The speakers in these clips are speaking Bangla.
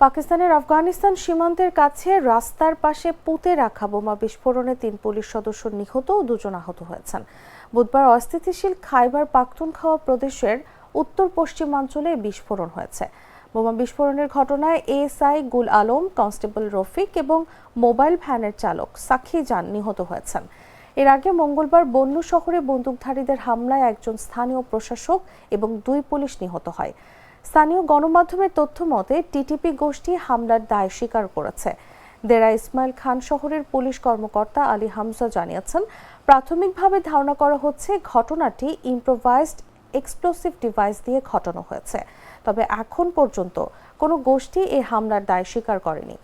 পাকিস্তানের আফগানিস্তান সীমান্তের কাছে রাস্তার পাশে পুঁতে রাখা বোমা বিস্ফোরণে তিন পুলিশ সদস্য নিহত ও দুজন আহত হয়েছেন। বুধবার অস্থিতিশীল খাইবার পাখতুনখাওয়া প্রদেশের উত্তর পশ্চিমাঞ্চলে বিস্ফোরণ হয়েছে। বোমা বিস্ফোরণের ঘটনায় এএসআই গুল আলম, কনস্টেবল রফিক এবং মোবাইল ভ্যানের চালক সাক্ষী যান নিহত হয়েছেন। এর আগে মঙ্গলবার বন্যু শহরে বন্দুকধারীদের হামলায় একজন স্থানীয় প্রশাসক এবং দুই পুলিশ নিহত হয়। স্থানীয় গণমাধ্যমের তথ্য মতে টিটিপি গোষ্ঠী হামলার দায় স্বীকার করেছে। দেরা ইসমাইল খান শহরের পুলিশ কর্মকর্তা আলী হামজা জানিয়েছেন, প্রাথমিকভাবে ধারণা করা হচ্ছে ঘটনাটি ইম্প্রোভাইজড এক্সপ্লোসিভ ডিভাইস দিয়ে ঘটানো হয়েছে। তবে এখন পর্যন্ত কোনো গোষ্ঠী এই হামলার দায় স্বীকার করেনি।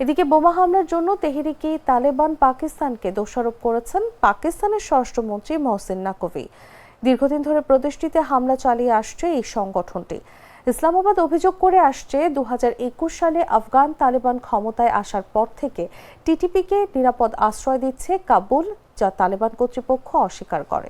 এদিকে বোমা হামলার জন্য তেহরিকি তালেবান পাকিস্তানকে দোষারোপ করেছেন পাকিস্তানের স্বরাষ্ট্রমন্ত্রী মহসিন নাকভি। দীর্ঘদিন ধরে প্রদেশটিতে হামলা চালিয়ে আসছে এই সংগঠনটি। ইসলামাবাদ অভিযোগ করে আসছে দু হাজার একুশ সালে আফগান তালেবান ক্ষমতায় আসার পর থেকে টিটিপিকে নিরাপদ আশ্রয় দিচ্ছে কাবুল, যা তালেবান কর্তৃপক্ষ অস্বীকার করে।